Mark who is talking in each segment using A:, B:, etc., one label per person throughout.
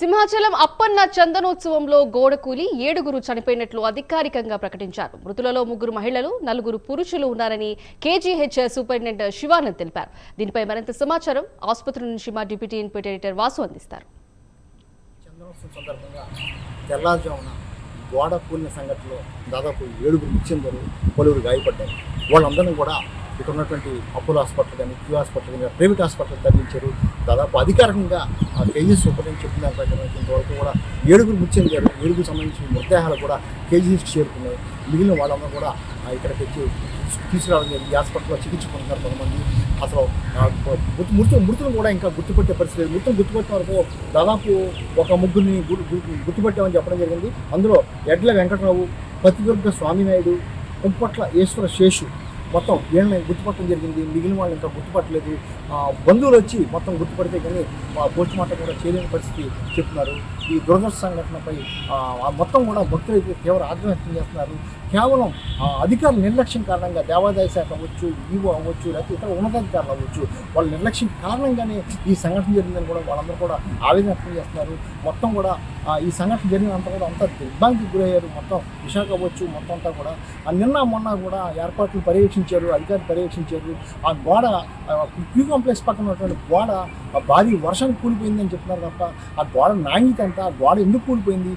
A: సింహాచలం అప్పన్న చందనోత్సవంలో గోడ కూలి ఏడుగురు చనిపోయినట్లు అధికారికంగా ప్రకటించారు. మృతులలో ముగ్గురు మహిళలు నలుగురు పురుషులు ఉన్నారని కేజీహెచ్ సూపరింటెండెంట్ శివానంద్ తెలిపారు. దీనిపై మరింత సమాచారం ఆసుపత్రి నుంచి మా డిప్యూటీ ఇన్పుట్ ఎడిటర్ వాసు అందిస్తారు.
B: తెల్లారుజామున గోడ కూలిన సంఘటనలో దాదాపు ఏడుగురు మృతి పలువురు గాయపడ్డారు. వాళ్ళందరినీ కూడా ఇక్కడ ఉన్నటువంటి అపోలో హాస్పిటల్ కానీ క్యూ హాస్పిటల్ కానీ ప్రైవేట్ హాస్పిటల్ తరలించారు. దాదాపు అధికారికంగా ఆ కేజీ సూపరింటెండెంట్ చెప్పిన ఇంతవరకు కూడా ఏడుగురు మృతి గారు ఏడుగురు సంబంధించిన మృతదేహాలు కూడా కేజీహెచ్కి చేరుకున్నాయి. మిగిలిన వాళ్ళందరూ కూడా ఆ, ఇక్కడికి వచ్చి తీసుకురావడం జరిగింది. హాస్పిటల్లో చికిత్స కొంతమంది. అసలు మృతు మృతు కూడా ఇంకా గుర్తుపట్టే పరిస్థితి లేదు. మృతులు గుర్తుపెట్టిన వరకు దాదాపు ఒక ముగ్గురిని గుర్తుపెట్టామని చెప్పడం జరిగింది. అందులో ఎడ్ల వెంకటరావు పతిదుర్గ స్వామినాయుడు కుంపట్ల ఈశ్వర శేషు మొత్తం వీళ్ళని గుర్తుపట్టడం జరిగింది. మిగిలిన వాళ్ళు ఇంకా గుర్తుపట్టలేదు. బంధువులు వచ్చి మొత్తం గుర్తుపడితే కానీ పోస్ట్ మార్టం కూడా చేయలేని పరిస్థితి చెప్తున్నారు. ఈ దురదృష్ట సంఘటనపై మొత్తం కూడా భక్తులు అయితే తీవ్ర ఆగ్రహం వ్యక్తం చేస్తున్నారు. కేవలం ఆ, అధికారుల నిర్లక్ష్యం కారణంగా దేవాదాయ శాఖ అవ్వచ్చు ఈవో అవ్వచ్చు లేకపోతే ఇతర ఉన్నతాధికారులు అవ్వచ్చు వాళ్ళ నిర్లక్ష్యం కారణంగానే ఈ సంఘటన జరిగిందని కూడా వాళ్ళందరూ కూడా ఆవేదన వ్యక్తం చేస్తున్నారు. మొత్తం కూడా ఈ సంఘటన జరిగినంత కూడా అంతా దిగ్భ్రాంతికి గురయ్యారు. మొత్తం విశాఖ అవ్వచ్చు మొత్తం అంతా కూడా. ఆ నిన్న మొన్న కూడా ఏర్పాట్లు పర్యవేక్షించారు అధికారులు పర్యవేక్షించారు. ఆ గోడ క్యూ కాంప్లెక్స్ పక్కన ఉన్నటువంటి గోడ భారీ వర్షానికి కూలిపోయిందని చెప్తున్నారు తప్ప ఆ గోడ నాణ్యత అంతా ఆ గోడ ఎందుకు కూలిపోయింది?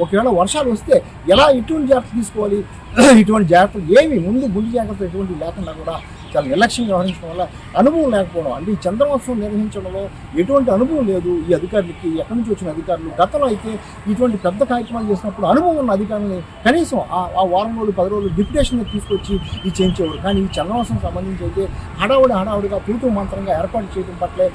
B: ఒకవేళ వర్షాలు వస్తే ఎలా ఎటువంటి జాగ్రత్తలు తీసుకోవాలి? ఇటువంటి జాగ్రత్తలు ఏమి ముందు ముందు జాగ్రత్తలు ఎటువంటి లేకుండా కూడా చాలా నిర్లక్ష్యంగా వ్యవహరించడం వల్ల అనుభవం లేకపోవడం. అంటే ఈ చంద్రమోత్సవం నిర్వహించడంలో ఎటువంటి అనుభవం లేదు ఈ అధికారులకి. ఎక్కడి నుంచి వచ్చిన అధికారులు? గతంలో అయితే ఇటువంటి పెద్ద కార్యక్రమాలు చేసినప్పుడు అనుభవం ఉన్న అధికారులని కనీసం ఆ- ఆ వారం రోజులు పది రోజులు డిప్యుటేషన్ తీసుకొచ్చి ఇది చేయించేవారు. కానీ ఈ చంద్రమోత్సవం సంబంధించి అయితే హడావుడి హడావుడిగా పూర్తి మంత్రంగా ఏర్పాటు చేయడం పట్లే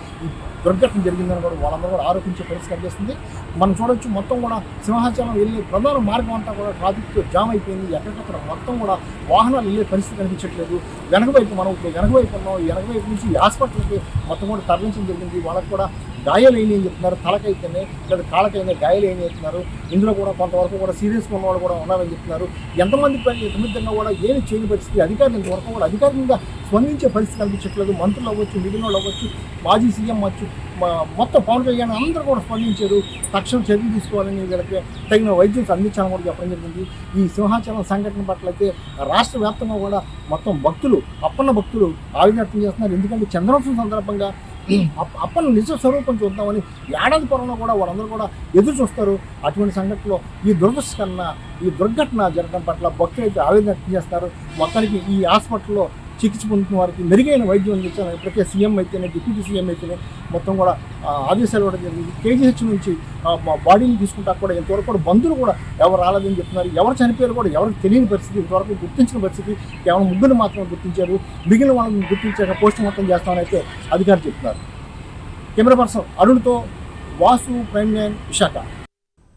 B: దుర్ఘటన జరిగిందని కూడా వాళ్ళందరూ కూడా ఆరోపించే పరిస్థితి కనిపిస్తుంది మనం చూడొచ్చు మొత్తం కూడా సింహాచలం వెళ్ళే ప్రధాన మార్గం అంతా కూడా ట్రాఫిక్ జామ్ అయిపోయింది. ఎక్కడికక్కడ మొత్తం కూడా వాహనాలు వెళ్ళే పరిస్థితి కనిపించట్లేదు. వెనకవైపు మనం ఇప్పుడు వెనక ఉన్నాం. వెనకవైపు నుంచి హాస్పిటల్కి మొత్తం కూడా తరలించడం జరిగింది. వాళ్ళకి కూడా గాయాలు అయినాయి అని చెప్తున్నారు తలకైతేనే లేదా కాళ్ళకైనా గాయాలు అయినాయి చెప్తున్నారు. ఇందులో కూడా కొంతవరకు కూడా సీరియస్గా ఉన్నవాళ్ళు కూడా ఉన్నారని చెప్తున్నారు. ఎంతమంది పని సమిద్ధంగా కూడా ఏమి చేయని పరిస్థితి అధికారులు ఇంతవరకు కూడా అధికారికంగా స్పందించే పరిస్థితి కనిపించట్లేదు. మంత్రులు అవ్వచ్చు మిగిలిన వాళ్ళు అవ్వచ్చు మాజీ సీఎం అవ్వచ్చు మొత్తం పవన్ కళ్యాణ్ అందరూ కూడా స్పందించారు. తక్షణం చర్యలు తీసుకోవాలని వీళ్ళకి తగిన వైద్యం అందించాలని కూడా చెప్పడం జరిగింది. ఈ సింహాచలం సంఘటన పట్ల అయితే రాష్ట్ర వ్యాప్తంగా కూడా మొత్తం భక్తులు అప్పన్న భక్తులు ఆవేదన చేస్తున్నారు. ఎందుకంటే చంద్రోత్సవం సందర్భంగా అప్పని నిజ స్వరూపం చూద్దామని ఏడాది పొరంలో కూడా వాళ్ళందరూ కూడా ఎదురు చూస్తారు. అటువంటి సంఘటనలో ఈ దురదృష్టకరణ ఈ దుర్ఘటన జరగడం పట్ల భక్తులు అయితే ఆవేదన వ్యక్తం చేస్తారు మొత్తానికి ఈ హాస్పిటల్లో చికిత్స పొందుతున్న వారికి మెరుగైన వైద్యం అందించాలని ఇప్పటికే సీఎం అయితేనే డిప్యూటీ సీఎం అయితేనే మొత్తం కూడా ఆదేశాలు ఇవ్వడం జరిగింది. కేజీహెచ్ నుంచి మా బాడీని తీసుకుంటా కూడా ఇంతవరకు కూడా బంధువులు కూడా ఎవరు రాలేదని చెప్తున్నారు. ఎవరు చనిపోయారు కూడా ఎవరికి తెలియని పరిస్థితి ఇంతవరకు గుర్తించిన పరిస్థితి కేవలం ముగ్గురు మాత్రమే గుర్తించారు. మిగిలిన వాళ్ళని గుర్తించాక పోస్ట్ మార్టం చేస్తామని అయితే అధికారులు చెప్తున్నారు. కెమెరా పర్సన్ అరుణ్తో వాసు ప్రైమ్ నైన్ విశాఖ.